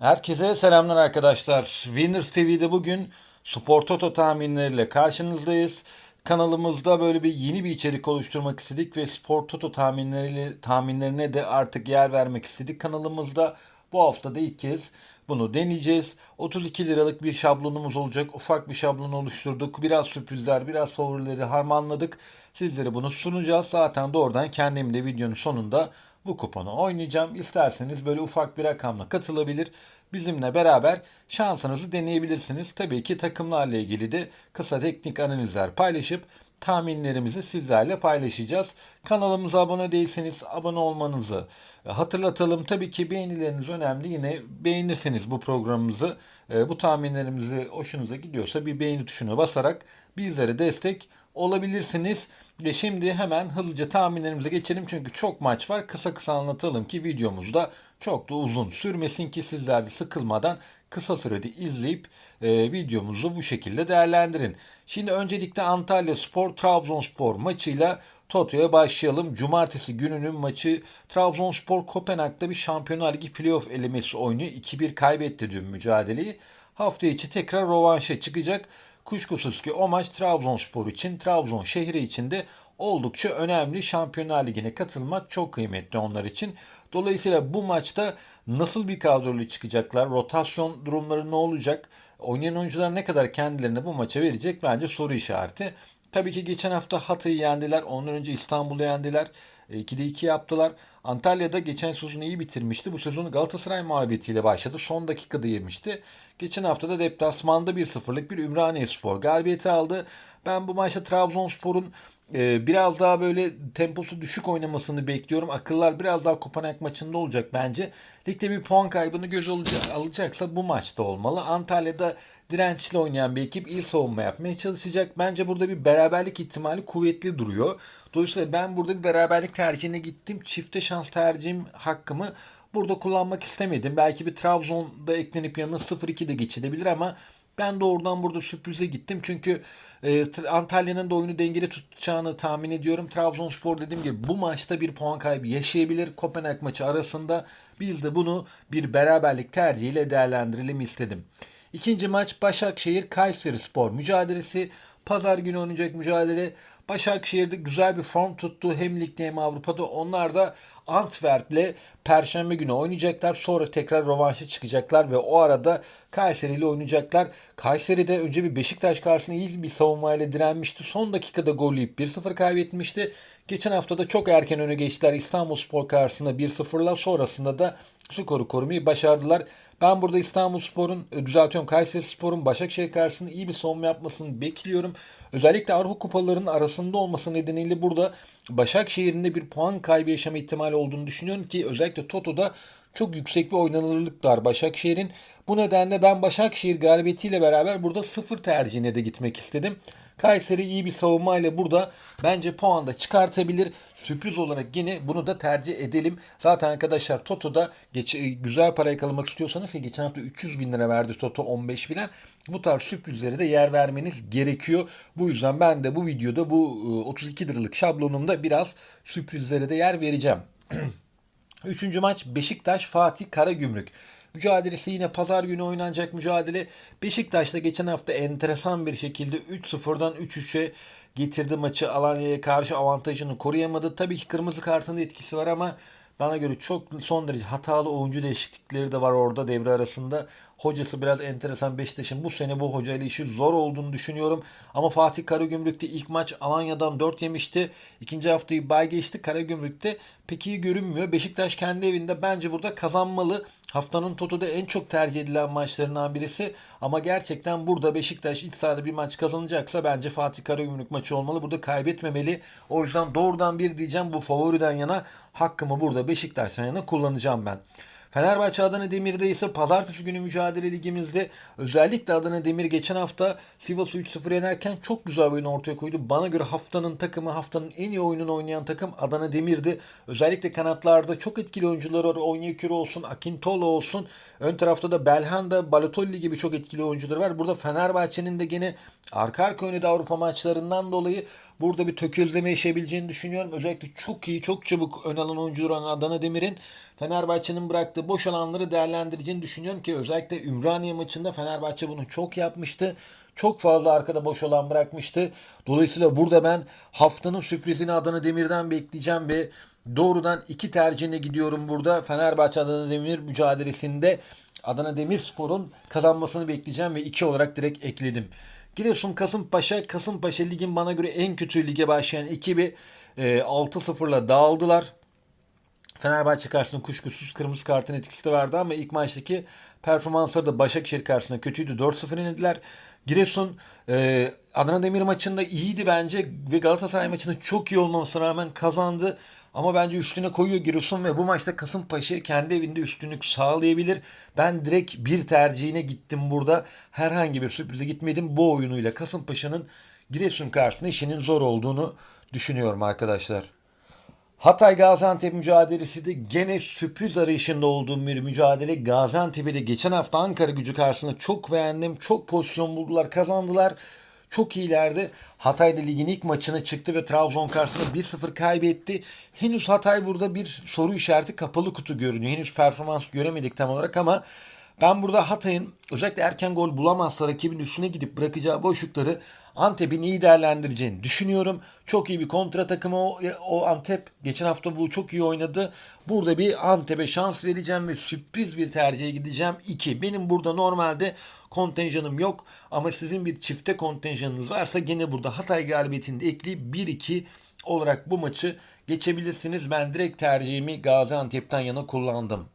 Herkese selamlar arkadaşlar. Winners TV'de bugün Spor Toto tahminleriyle karşınızdayız. Kanalımızda böyle bir yeni bir içerik oluşturmak istedik ve Spor Toto tahminleriyle tahminlerine de artık yer vermek istedik kanalımızda. Bu hafta da ilk kez bunu deneyeceğiz. 32 liralık bir şablonumuz olacak. Ufak bir şablon oluşturduk. Biraz sürprizler, biraz favorileri harmanladık. Sizlere bunu sunacağız. Zaten doğrudan kendim de videonun sonunda bu kuponu oynayacağım. İsterseniz böyle ufak bir rakamla katılabilir. Bizimle beraber şansınızı deneyebilirsiniz. Tabii ki takımlarla ilgili de kısa teknik analizler paylaşıp tahminlerimizi sizlerle paylaşacağız. Kanalımıza abone değilseniz abone olmanızı hatırlatalım. Tabii ki beğenileriniz önemli. Yine beğenirseniz bu programımızı, e, bu tahminlerimizi hoşunuza gidiyorsa bir beğeni tuşuna basarak bizlere destek olabilirsiniz. Ve şimdi hemen hızlıca tahminlerimize geçelim çünkü çok maç var. Kısa kısa anlatalım ki videomuzda çok da uzun sürmesin ki sizler de sıkılmadan kısa sürede izleyip e, videomuzu bu şekilde değerlendirin. Şimdi öncelikle Antalya Spor Trabzonspor maçıyla Toto'ya başlayalım. Cumartesi gününün maçı Trabzonspor Kopenhag'da bir Şampiyonlar Ligi playoff elemesi oynuyor. 2-1 kaybetti dün mücadeleyi. Hafta içi tekrar rovanşa çıkacak. Kuşkusuz ki o maç Trabzonspor için, Trabzon şehri için de oldukça önemli. Şampiyonlar Ligi'ne katılmak çok kıymetli onlar için. Dolayısıyla bu maçta nasıl bir kadroyla çıkacaklar? Rotasyon durumları ne olacak? Oynayan oyuncular ne kadar kendilerini bu maça verecek? Bence soru işareti. Tabii ki geçen hafta Hatay'ı yendiler. Ondan önce İstanbul'u yendiler. 2'de 2 yaptılar. Antalya'da geçen sezonu iyi bitirmişti. Bu sezonu Galatasaray mağlubiyetiyle başladı. Son dakikada yemişti. Geçen hafta da deplasmanda 1-0'lık bir Ümraniye Spor galibiyeti aldı. Ben bu maçta Trabzonspor'un e, biraz daha böyle temposu düşük oynamasını bekliyorum. Akıllar biraz daha Kopenhag maçında olacak bence. Ligde bir puan kaybını göz alacaksa bu maçta olmalı. Antalya'da dirençli oynayan bir ekip iyi savunma yapmaya çalışacak. Bence burada bir beraberlik ihtimali kuvvetli duruyor. Dolayısıyla ben burada bir beraberlik tercihine gittim. Çifte şans tercihim hakkımı burada kullanmak istemedim. Belki bir Trabzon'da eklenip yanına 0-2 de geçilebilir ama ben doğrudan burada sürprize gittim. Çünkü e, Antalya'nın da oyunu dengeli tutacağını tahmin ediyorum. Trabzonspor dediğim gibi bu maçta bir puan kaybı yaşayabilir. Kopenhag maçı arasında biz de bunu bir beraberlik tercihiyle değerlendirelim istedim. İkinci maç Başakşehir Kayseri Spor mücadelesi. Pazar günü oynayacak mücadele. Başakşehir'de güzel bir form tuttu. Hem ligde hem Avrupa'da. Onlar da Antwerp'le Perşembe günü oynayacaklar. Sonra tekrar rövanşa çıkacaklar ve o arada Kayseri ile oynayacaklar. Kayseri'de önce bir Beşiktaş karşısında iyi bir savunmayla direnmişti. Son dakikada gol yiyip 1-0 kaybetmişti. Geçen hafta da çok erken öne geçtiler İstanbulspor karşısında 1-0'la. Sonrasında da skoru korumayı başardılar. Ben burada İstanbulspor'un, e, düzeltiyorum Kayserispor'un Başakşehir karşısında iyi bir savunma yapmasını bekliyorum. Özellikle Avrupa kupalarının arasında olması nedeniyle burada Başakşehir'in de bir puan kaybı yaşama ihtimali olduğunu düşünüyorum ki özellikle Toto'da çok yüksek bir oynanırlık var Başakşehir'in. Bu nedenle ben Başakşehir galibiyetiyle beraber burada sıfır tercihine de gitmek istedim. Kayseri iyi bir savunmayla burada bence puan da çıkartabilir. Sürpriz olarak yine bunu da tercih edelim. Zaten arkadaşlar Toto'da geç, güzel para yakalamak istiyorsanız ki geçen hafta 300 bin lira verdi Toto 15 bilen. Bu tarz sürprizlere de yer vermeniz gerekiyor. Bu yüzden ben de bu videoda bu 32 liralık şablonumda biraz sürprizlere de yer vereceğim. Üçüncü maç Beşiktaş Fatih Karagümrük. Mücadelesi yine pazar günü oynanacak mücadele. Beşiktaş'ta geçen hafta enteresan bir şekilde 3-0'dan 3-3'e getirdi maçı. Alanya'ya karşı avantajını koruyamadı. Tabii ki kırmızı kartın da etkisi var ama bana göre çok son derece hatalı oyuncu değişiklikleri de var orada devre arasında. Hocası biraz enteresan Beşiktaş'ın bu sene bu hocayla işi zor olduğunu düşünüyorum. Ama Fatih Karagümrük'te ilk maç Alanya'dan 4 yemişti. İkinci haftayı bay geçti. Karagümrük'te pek iyi görünmüyor. Beşiktaş kendi evinde bence burada kazanmalı. Haftanın Toto'da en çok tercih edilen maçlarından birisi. Ama gerçekten burada Beşiktaş iç sahada bir maç kazanacaksa bence Fatih Karagümrük maçı olmalı. Burada kaybetmemeli. O yüzden doğrudan bir diyeceğim bu favoriden yana hakkımı burada Beşiktaş'tan yana kullanacağım ben. Fenerbahçe Adana Demir'de ise pazartesi günü mücadele ligimizde özellikle Adana Demir geçen hafta Sivas'ı 3-0 yenerken çok güzel bir oyun ortaya koydu. Bana göre haftanın takımı, haftanın en iyi oyununu oynayan takım Adana Demir'di. Özellikle kanatlarda çok etkili oyuncular var. Onyekuru olsun, Akintolo olsun. Ön tarafta da Belhanda, Balotelli gibi çok etkili oyuncular var. Burada Fenerbahçe'nin de gene arka arka oynadığı Avrupa maçlarından dolayı burada bir tökezleme yaşayabileceğini düşünüyorum. Özellikle çok iyi, çok çabuk ön alan oyuncular olan Adana Demir'in Fenerbahçe'nin bıraktığı bıraktığı boş alanları değerlendireceğini düşünüyorum ki özellikle Ümraniye maçında Fenerbahçe bunu çok yapmıştı. Çok fazla arkada boş alan bırakmıştı. Dolayısıyla burada ben haftanın sürprizini Adana Demir'den bekleyeceğim ve doğrudan iki tercihine gidiyorum burada. Fenerbahçe Adana Demir mücadelesinde Adana Demirspor'un kazanmasını bekleyeceğim ve iki olarak direkt ekledim. Giresun Kasımpaşa. Kasımpaşa ligin bana göre en kötü lige başlayan ekibi e, 6-0'la dağıldılar. Fenerbahçe karşısında kuşkusuz kırmızı kartın etkisi de vardı ama ilk maçtaki performansları da Başakşehir karşısında kötüydü. 4-0 yenildiler. Giresun e, Adana Demir maçında iyiydi bence ve Galatasaray maçında çok iyi olmamasına rağmen kazandı. Ama bence üstüne koyuyor Giresun ve bu maçta Kasımpaşa kendi evinde üstünlük sağlayabilir. Ben direkt bir tercihine gittim burada. Herhangi bir sürprize gitmedim. Bu oyunuyla Kasımpaşa'nın Giresun karşısında işinin zor olduğunu düşünüyorum arkadaşlar. Hatay Gaziantep mücadelesi de gene sürpriz arayışında olduğum bir mücadele. Gaziantep'i de geçen hafta Ankara gücü karşısında çok beğendim. Çok pozisyon buldular, kazandılar. Çok iyilerdi. Hatay da ligin ilk maçına çıktı ve Trabzon karşısında 1-0 kaybetti. Henüz Hatay burada bir soru işareti kapalı kutu görünüyor. Henüz performans göremedik tam olarak ama ben burada Hatay'ın özellikle erken gol bulamazsa rakibin üstüne gidip bırakacağı boşlukları Antep'in iyi değerlendireceğini düşünüyorum. Çok iyi bir kontra takımı o, o Antep. Geçen hafta bu çok iyi oynadı. Burada bir Antep'e şans vereceğim ve sürpriz bir tercihe gideceğim. 2. Benim burada normalde kontenjanım yok ama sizin bir çifte kontenjanınız varsa gene burada Hatay galibiyetini de ekleyip 1-2 olarak bu maçı geçebilirsiniz. Ben direkt tercihimi Gaziantep'ten yana kullandım.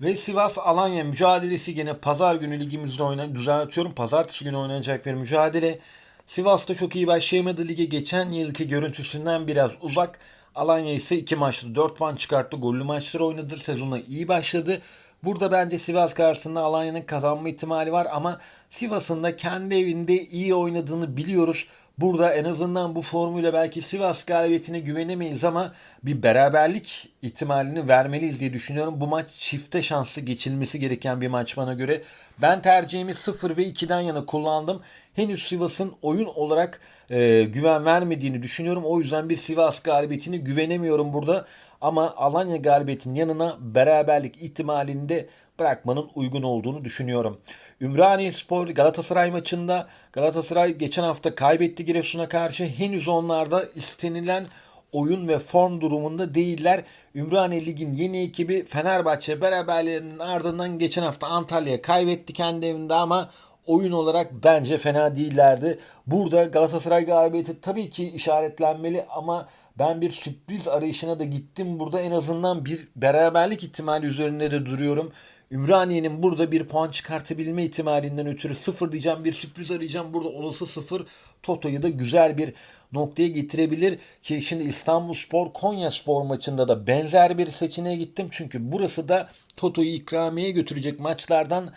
Ve Sivas Alanya mücadelesi gene pazar günü ligimizde oynan düzeltiyorum. Pazartesi günü oynanacak bir mücadele. Sivas'ta çok iyi başlayamadı lige. Geçen yılki görüntüsünden biraz uzak. Alanya ise iki maçta 4 puan çıkarttı. Gollü maçları oynadı. Sezona iyi başladı. Burada bence Sivas karşısında Alanya'nın kazanma ihtimali var ama Sivas'ın da kendi evinde iyi oynadığını biliyoruz. Burada en azından bu formuyla belki Sivas galibiyetine güvenemeyiz ama bir beraberlik ihtimalini vermeliyiz diye düşünüyorum. Bu maç çifte şanslı geçilmesi gereken bir maç bana göre. Ben tercihimi 0 ve 2'den yana kullandım. Henüz Sivas'ın oyun olarak e, güven vermediğini düşünüyorum. O yüzden bir Sivas galibiyetine güvenemiyorum burada. Ama Alanya galibiyetinin yanına beraberlik ihtimalinde bırakmanın uygun olduğunu düşünüyorum. Ümraniye Spor Galatasaray maçında Galatasaray geçen hafta kaybetti Giresun'a karşı. Henüz onlarda istenilen oyun ve form durumunda değiller. Ümraniye Lig'in yeni ekibi Fenerbahçe beraberliğinin ardından geçen hafta Antalya'ya kaybetti kendi evinde ama oyun olarak bence fena değillerdi. Burada Galatasaray galibiyeti tabii ki işaretlenmeli ama ben bir sürpriz arayışına da gittim. Burada en azından bir beraberlik ihtimali üzerinde de duruyorum. Ümraniye'nin burada bir puan çıkartabilme ihtimalinden ötürü sıfır diyeceğim. Bir sürpriz arayacağım. Burada olası sıfır Toto'yu da güzel bir noktaya getirebilir. Ki şimdi İstanbul Spor Konya Spor maçında da benzer bir seçeneğe gittim. Çünkü burası da Toto'yu ikramiye götürecek maçlardan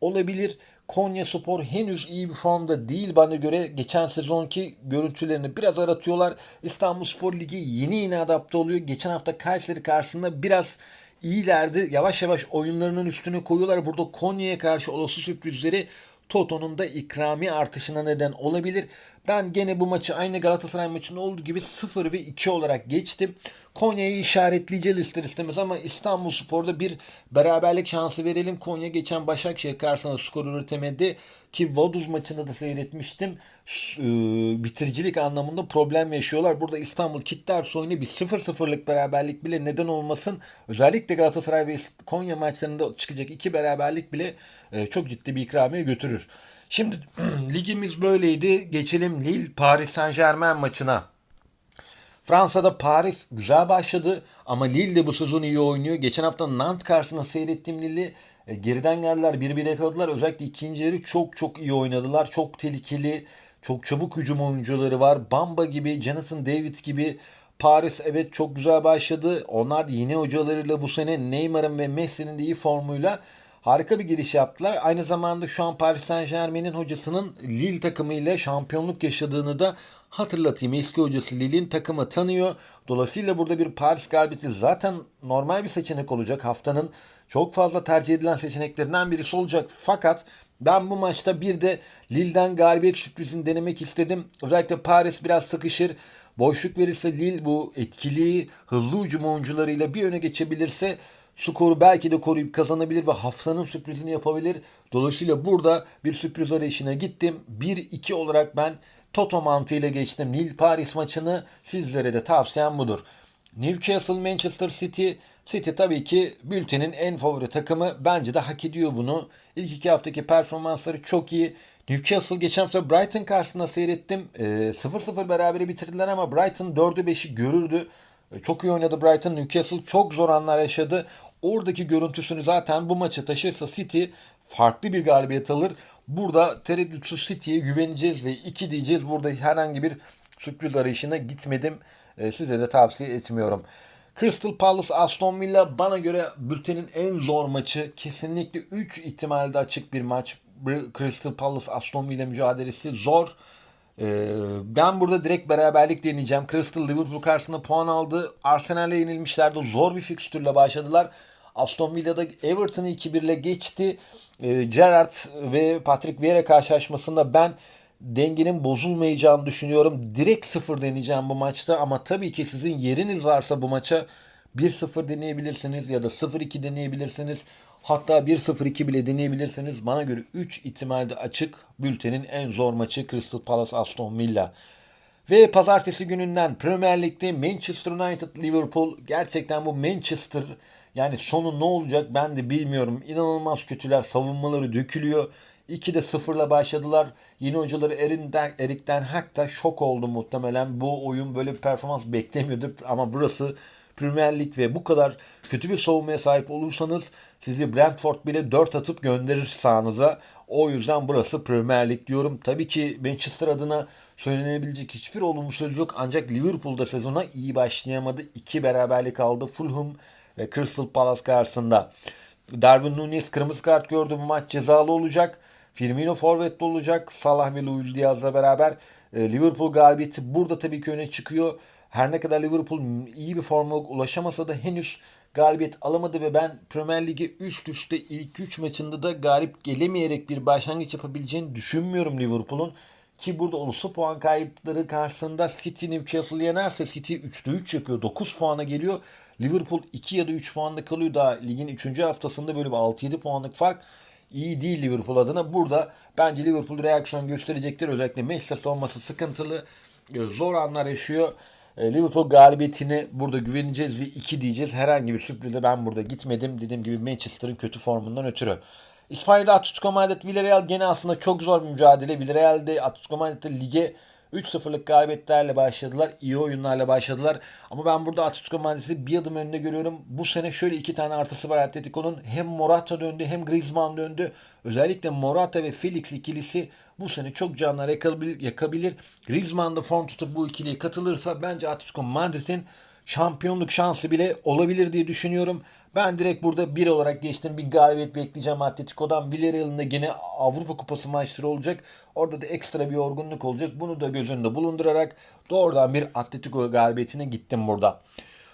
olabilir. Konya Spor henüz iyi bir formda değil bana göre. Geçen sezonki görüntülerini biraz aratıyorlar. İstanbul Spor Ligi yeni yeni adapte oluyor. Geçen hafta Kayseri karşısında biraz iyilerdi. Yavaş yavaş oyunlarının üstüne koyuyorlar. Burada Konya'ya karşı olası sürprizleri Toto'nun da ikrami artışına neden olabilir. Ben gene bu maçı aynı Galatasaray maçında olduğu gibi 0 ve 2 olarak geçtim. Konya'yı işaretleyeceğiz ister istemez ama İstanbul Spor'da bir beraberlik şansı verelim. Konya geçen Başakşehir karşısında skor üretemedi ki Vaduz maçında da seyretmiştim. E, bitiricilik anlamında problem yaşıyorlar. Burada İstanbul kitler oyunu bir 0-0'lık beraberlik bile neden olmasın. Özellikle Galatasaray ve Konya maçlarında çıkacak iki beraberlik bile e, çok ciddi bir ikramiye götürür. Şimdi ligimiz böyleydi. Geçelim Lille Paris Saint Germain maçına. Fransa'da Paris güzel başladı ama Lille de bu sezon iyi oynuyor. Geçen hafta Nantes karşısında seyrettiğim Lille'i e, geriden geldiler, bir bir yakaladılar. Özellikle ikinci yarı çok çok iyi oynadılar. Çok tehlikeli, çok çabuk hücum oyuncuları var. Bamba gibi, Jonathan David gibi Paris evet çok güzel başladı. Onlar yeni hocalarıyla bu sene Neymar'ın ve Messi'nin de iyi formuyla harika bir giriş yaptılar. Aynı zamanda şu an Paris Saint Germain'in hocasının Lille takımıyla şampiyonluk yaşadığını da hatırlatayım. Eski hocası Lille'in takımı tanıyor. Dolayısıyla burada bir Paris galibiyeti zaten normal bir seçenek olacak. Haftanın çok fazla tercih edilen seçeneklerinden birisi olacak. Fakat ben bu maçta bir de Lille'den galibiyet sürprizini denemek istedim. Özellikle Paris biraz sıkışır. Boşluk verirse Lille bu etkili, hızlı hücum oyuncularıyla bir öne geçebilirse skoru belki de koruyup kazanabilir ve haftanın sürprizini yapabilir. Dolayısıyla burada bir sürpriz arayışına gittim. 1-2 olarak ben Toto mantığıyla geçtim. Nil Paris maçını sizlere de tavsiyem budur. Newcastle Manchester City. City tabii ki bültenin en favori takımı. Bence de hak ediyor bunu. İlk iki haftaki performansları çok iyi. Newcastle geçen hafta Brighton karşısında seyrettim. E, 0-0 berabere bitirdiler ama Brighton 4'ü 5'i görürdü. E, Çok iyi oynadı Brighton. Newcastle çok zor anlar yaşadı. Oradaki görüntüsünü zaten bu maça taşırsa City farklı bir galibiyet alır. Burada tereddütsüz City'ye güveneceğiz ve 2 diyeceğiz. Burada herhangi bir sürpriz arayışına gitmedim. E, size de tavsiye etmiyorum. Crystal Palace Aston Villa bana göre bültenin en zor maçı. Kesinlikle 3 ihtimalde açık bir maç. Crystal Palace Aston Villa mücadelesi zor. Ee, ben burada direkt beraberlik deneyeceğim. Crystal Liverpool karşısında puan aldı. Arsenal'e yenilmişlerdi. Zor bir fikstürle başladılar. Aston Villa'da Everton'ı 2-1 ile geçti. Ee, Gerrard ve Patrick Vieira karşılaşmasında ben dengenin bozulmayacağını düşünüyorum. Direkt sıfır deneyeceğim bu maçta ama tabii ki sizin yeriniz varsa bu maça 1-0 deneyebilirsiniz ya da 0-2 deneyebilirsiniz. Hatta 1-0-2 bile deneyebilirsiniz. Bana göre 3 ihtimalde açık bültenin en zor maçı Crystal Palace Aston Villa. Ve pazartesi gününden Premier Lig'de Manchester United Liverpool gerçekten bu Manchester yani sonu ne olacak ben de bilmiyorum. İnanılmaz kötüler savunmaları dökülüyor. 2'de 0'la başladılar. Yeni oyuncuları Erin Den, Erik Den Hag da şok oldu muhtemelen. Bu oyun böyle bir performans beklemiyordu ama burası Premier Lig ve bu kadar kötü bir savunmaya sahip olursanız sizi Brentford bile 4 atıp gönderir sahanıza. O yüzden burası Premier Lig diyorum. Tabii ki Manchester adına söylenebilecek hiçbir olumlu söz yok. Ancak Liverpool'da sezona iyi başlayamadı. 2 beraberlik aldı. Fulham ve Crystal Palace karşısında. Darwin Nunez kırmızı kart gördü. Bu maç cezalı olacak. Firmino forvetli olacak. Salah ve Luis Diaz'la beraber Liverpool galibiyeti burada tabii ki öne çıkıyor. Her ne kadar Liverpool iyi bir forma ulaşamasa da henüz galibiyet alamadı ve ben Premier Lig'e üst üste ilk 3 maçında da galip gelemeyerek bir başlangıç yapabileceğini düşünmüyorum Liverpool'un. Ki burada olursa puan kayıpları karşısında City Newcastle yenerse City 3'te 3 yapıyor. 9 puana geliyor. Liverpool 2 ya da 3 puanda kalıyor. Daha ligin 3. haftasında böyle bir 6-7 puanlık fark iyi değil Liverpool adına. Burada bence Liverpool reaksiyon gösterecektir. Özellikle Manchester savunması sıkıntılı. Zor anlar yaşıyor. E, Liverpool galibiyetini burada güveneceğiz ve 2 diyeceğiz. Herhangi bir sürprize ben burada gitmedim. Dediğim gibi Manchester'ın kötü formundan ötürü. İspanya'da Atletico Madrid Villarreal gene aslında çok zor bir mücadele. Villarreal'de Atletico Madrid'de lige 3-0'lık galibiyetlerle başladılar. iyi oyunlarla başladılar. Ama ben burada Atletico Madrid'i bir adım önünde görüyorum. Bu sene şöyle iki tane artısı var Atletico'nun. Hem Morata döndü hem Griezmann döndü. Özellikle Morata ve Felix ikilisi bu sene çok canlar yakabilir. yakabilir. Griezmann da form tutup bu ikiliye katılırsa bence Atletico Madrid'in şampiyonluk şansı bile olabilir diye düşünüyorum. Ben direkt burada bir olarak geçtim. Bir galibiyet bekleyeceğim Atletico'dan. Villarreal'ın da yine Avrupa Kupası maçları olacak. Orada da ekstra bir yorgunluk olacak. Bunu da göz önünde bulundurarak doğrudan bir Atletico galibiyetine gittim burada.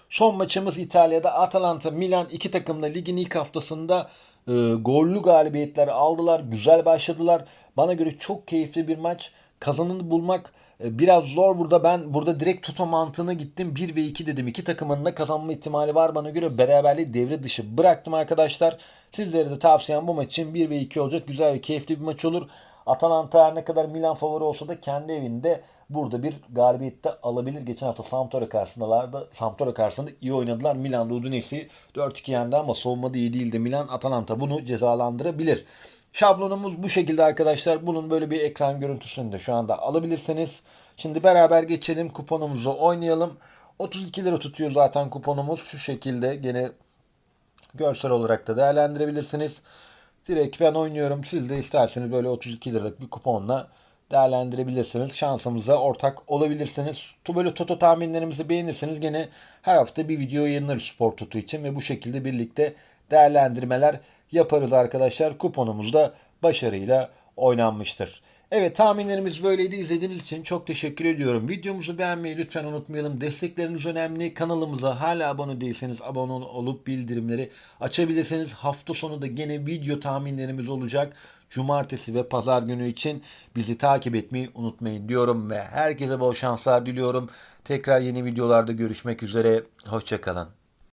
Son maçımız İtalya'da Atalanta Milan iki takımla ligin ilk haftasında e, gollü galibiyetler aldılar. Güzel başladılar. Bana göre çok keyifli bir maç kazanını bulmak e, biraz zor burada. Ben burada direkt tuto mantığına gittim. 1 ve 2 dedim. İki takımın da kazanma ihtimali var. Bana göre beraberliği devre dışı bıraktım arkadaşlar. Sizlere de tavsiyem bu maç için 1 ve 2 olacak. Güzel ve keyifli bir maç olur. Atalanta her ne kadar Milan favori olsa da kendi evinde burada bir galibiyette alabilir. Geçen hafta Sampdoria karşısındalardı. Sampdoria karşısında iyi oynadılar. Milan'da Udinese'yi 4-2 yendi ama savunmada iyi değildi. Milan Atalanta bunu cezalandırabilir. Şablonumuz bu şekilde arkadaşlar. Bunun böyle bir ekran görüntüsünü de şu anda alabilirsiniz. Şimdi beraber geçelim kuponumuzu oynayalım. 32 lira tutuyor zaten kuponumuz. Şu şekilde gene görsel olarak da değerlendirebilirsiniz. Direkt ben oynuyorum. Siz de isterseniz böyle 32 liralık bir kuponla değerlendirebilirsiniz. Şansımıza ortak olabilirsiniz. Böyle Toto tahminlerimizi beğenirseniz gene her hafta bir video yayınlarız Spor Toto için ve bu şekilde birlikte değerlendirmeler yaparız arkadaşlar. Kuponumuz da başarıyla oynanmıştır. Evet tahminlerimiz böyleydi. İzlediğiniz için çok teşekkür ediyorum. Videomuzu beğenmeyi lütfen unutmayalım. Destekleriniz önemli. Kanalımıza hala abone değilseniz abone olup bildirimleri açabilirsiniz. Hafta sonu da gene video tahminlerimiz olacak. Cumartesi ve pazar günü için bizi takip etmeyi unutmayın diyorum ve herkese bol şanslar diliyorum. Tekrar yeni videolarda görüşmek üzere. Hoşçakalın.